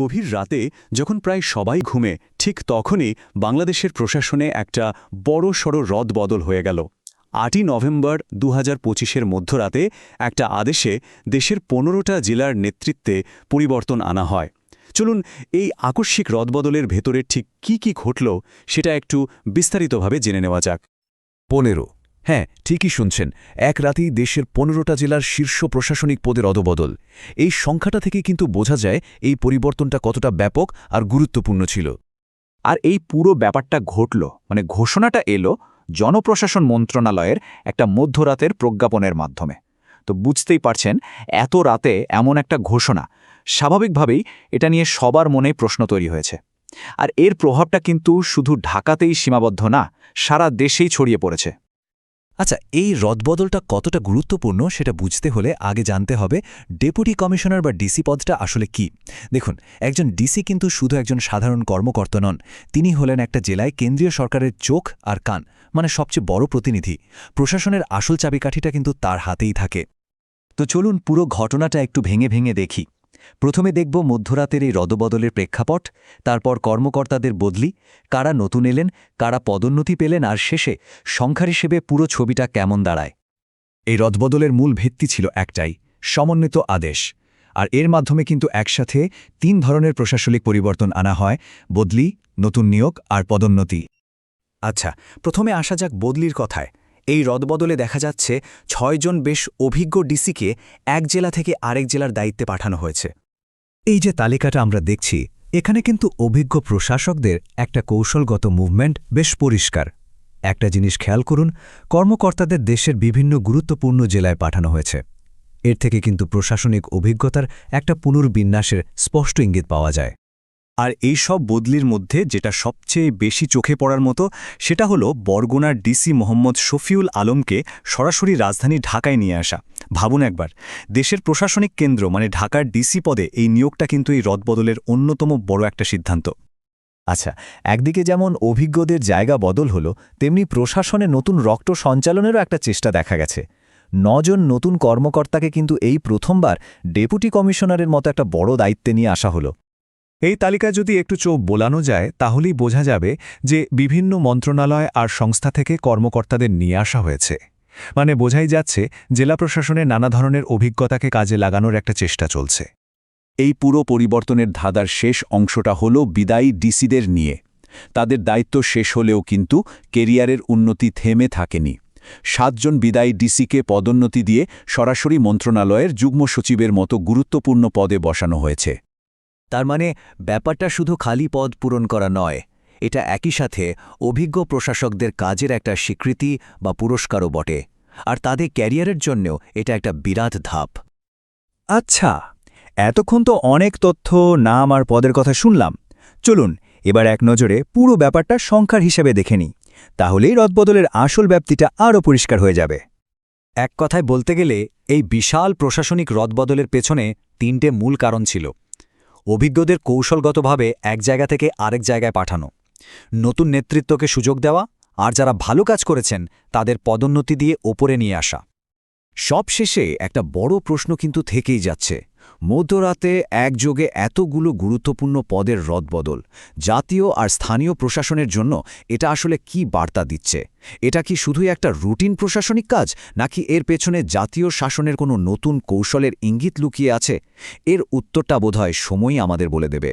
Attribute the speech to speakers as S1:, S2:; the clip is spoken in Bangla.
S1: গভীর রাতে যখন প্রায় সবাই ঘুমে, ঠিক তখনই বাংলাদেশের প্রশাসনে একটা বড় সড় রদ বদল হয়ে গেল। আটই নভেম্বর দু হাজার মধ্যরাতে একটা আদেশে দেশের পনেরোটা জেলার নেতৃত্বে পরিবর্তন আনা হয়। চলুন, এই আকস্মিক রদবদলের ভেতরে ঠিক কি কি ঘটল সেটা একটু বিস্তারিতভাবে জেনে নেওয়া যাক।
S2: পনেরো হ্যাঁ ঠিকই শুনছেন। এক রাতেই দেশের পনেরোটা জেলার শীর্ষ প্রশাসনিক পদের অদবদল। এই সংখ্যাটা থেকে কিন্তু বোঝা যায় এই পরিবর্তনটা কতটা ব্যাপক আর গুরুত্বপূর্ণ ছিল।
S3: আর এই পুরো ব্যাপারটা ঘটল মানে ঘোষণাটা এলো জনপ্রশাসন মন্ত্রণালয়ের একটা মধ্যরাতের প্রজ্ঞাপনের মাধ্যমে। তো বুঝতেই পারছেন, এত রাতে এমন একটা ঘোষণা। স্বাভাবিকভাবেই এটা নিয়ে সবার মনে প্রশ্ন তৈরি হয়েছে। আর এর প্রভাবটা কিন্তু শুধু ঢাকাতেই সীমাবদ্ধ না, সারা দেশেই ছড়িয়ে পড়েছে।
S2: আচ্ছা এই রদবদলটা কতটা গুরুত্বপূর্ণ সেটা বুঝতে হলে আগে জানতে হবে ডেপুটি কমিশনার বা ডিসি পদটা আসলে কি। দেখুন, একজন ডিসি কিন্তু শুধু একজন সাধারণ কর্মকর্তা নন, তিনি হলেন একটা জেলায় কেন্দ্রীয় সরকারের চোখ আর কান মানে সবচেয়ে বড় প্রতিনিধি। প্রশাসনের আসল চাবিকাঠিটা কিন্তু তার হাতেই থাকে। তো চলুন পুরো ঘটনাটা একটু ভেঙে ভেঙে দেখি। প্রথমে দেখব মধ্যরাতের এই রদবদলের প্রেক্ষাপট, তারপর কর্মকর্তাদের বদলি, কারা নতুন এলেন, কারা পদোন্নতি পেলেন, আর শেষে সংখ্যার হিসেবে পুরো ছবিটা কেমন দাঁড়ায়। এই রদবদলের মূল ভিত্তি ছিল একটাই, সমন্বিত আদেশ, আর এর মাধ্যমে কিন্তু একসাথে তিন ধরনের প্রশাসনিক পরিবর্তন আনা হয়, বদলি, নতুন নিয়োগ, আর পদোন্নতি। আচ্ছা প্রথমে আসা যাক বদলির কথায়। এই রদবদলে দেখা যাচ্ছে ছয়জন বেশ অভিজ্ঞ ডিসিকে এক জেলা থেকে আরেক জেলার দায়িত্বে পাঠানো হয়েছে। এই যে তালিকাটা আমরা দেখছি, এখানে কিন্তু অভিজ্ঞ প্রশাসকদের একটা কৌশলগত মুভমেন্ট বেশ পরিষ্কার। একটা জিনিস খেয়াল করুন, কর্মকর্তাদের দেশের বিভিন্ন গুরুত্বপূর্ণ জেলায় পাঠানো হয়েছে। এর থেকে কিন্তু প্রশাসনিক অভিজ্ঞতার একটা পুনর্বিন্যাসের স্পষ্ট ইঙ্গিত পাওয়া যায়। আর এই সব বদলির মধ্যে যেটা সবচেয়ে বেশি চোখে পড়ার মতো, সেটা হলো বরগুনার ডিসি মোহাম্মদ শফিউল আলমকে সরাসরি রাজধানী ঢাকায় নিয়ে আসা। ভাবুন একবার, দেশের প্রশাসনিক কেন্দ্র মানে ঢাকার ডিসি পদে এই নিয়োগটা কিন্তু এই রদবদলের অন্যতম বড় একটা সিদ্ধান্ত। আচ্ছা একদিকে যেমন অভিজ্ঞদের জায়গা বদল হলো, তেমনি প্রশাসনে নতুন রক্ত সঞ্চালনেরও একটা চেষ্টা দেখা গেছে। নজন নতুন কর্মকর্তাকে কিন্তু এই প্রথমবার ডেপুটি কমিশনারের মতো একটা বড় দায়িত্বে নিয়ে আসা হলো। এই তালিকায় যদি একটু চোখ বোলানো যায়, তাহলেই বোঝা যাবে যে বিভিন্ন মন্ত্রণালয় আর সংস্থা থেকে কর্মকর্তাদের নিয়ে আসা হয়েছে। মানে বোঝাই যাচ্ছে, জেলা প্রশাসনের নানা ধরনের অভিজ্ঞতাকে কাজে লাগানোর একটা চেষ্টা চলছে।
S1: এই পুরো পরিবর্তনের ধাঁধার শেষ অংশটা হল বিদায়ী ডিসিদের নিয়ে। তাদের দায়িত্ব শেষ হলেও কিন্তু কেরিয়ারের উন্নতি থেমে থাকেনি। সাতজন বিদায়ী ডিসিকে পদোন্নতি দিয়ে সরাসরি মন্ত্রণালয়ের যুগ্ম সচিবের মতো গুরুত্বপূর্ণ পদে বসানো হয়েছে।
S2: তার মানে ব্যাপারটা শুধু খালি পদ পূরণ করা নয়, এটা একই সাথে অভিজ্ঞ প্রশাসকদের কাজের একটা স্বীকৃতি বা পুরস্কারও বটে, আর তাদের ক্যারিয়ারের জন্যও এটা একটা বিরাট ধাপ।
S3: আচ্ছা এতক্ষণ তো অনেক তথ্য, নাম আর পদের কথা শুনলাম। চলুন, এবার এক নজরে পুরো ব্যাপারটা সংখ্যার হিসেবে দেখে নিই, তাহলেই রদবদলের আসল ব্যাপ্তিটা আরও পরিষ্কার হয়ে যাবে।
S2: এক কথায় বলতে গেলে, এই বিশাল প্রশাসনিক রদবদলের পেছনে তিনটে মূল কারণ ছিল। অভিজ্ঞদের কৌশলগতভাবে এক জায়গা থেকে আরেক জায়গায় পাঠানো। নতুন নেতৃত্বকে সুযোগ দেওয়া আর যারা ভালো কাজ করেছেন, তাদের পদোন্নতি দিয়ে ওপরে নিয়ে আসা। সবশেষে একটা বড় প্রশ্ন কিন্তু থেকেই যাচ্ছে। মধ্যরাতে একযোগে এতগুলো গুরুত্বপূর্ণ পদের রদবদল, জাতীয় আর স্থানীয় প্রশাসনের জন্য এটা আসলে কি বার্তা দিচ্ছে? এটা কি শুধুই একটা রুটিন প্রশাসনিক কাজ, নাকি এর পেছনে জাতীয় শাসনের কোনো নতুন কৌশলের ইঙ্গিত লুকিয়ে আছে? এর উত্তরটা বোধহয় সময়ই আমাদের বলে দেবে।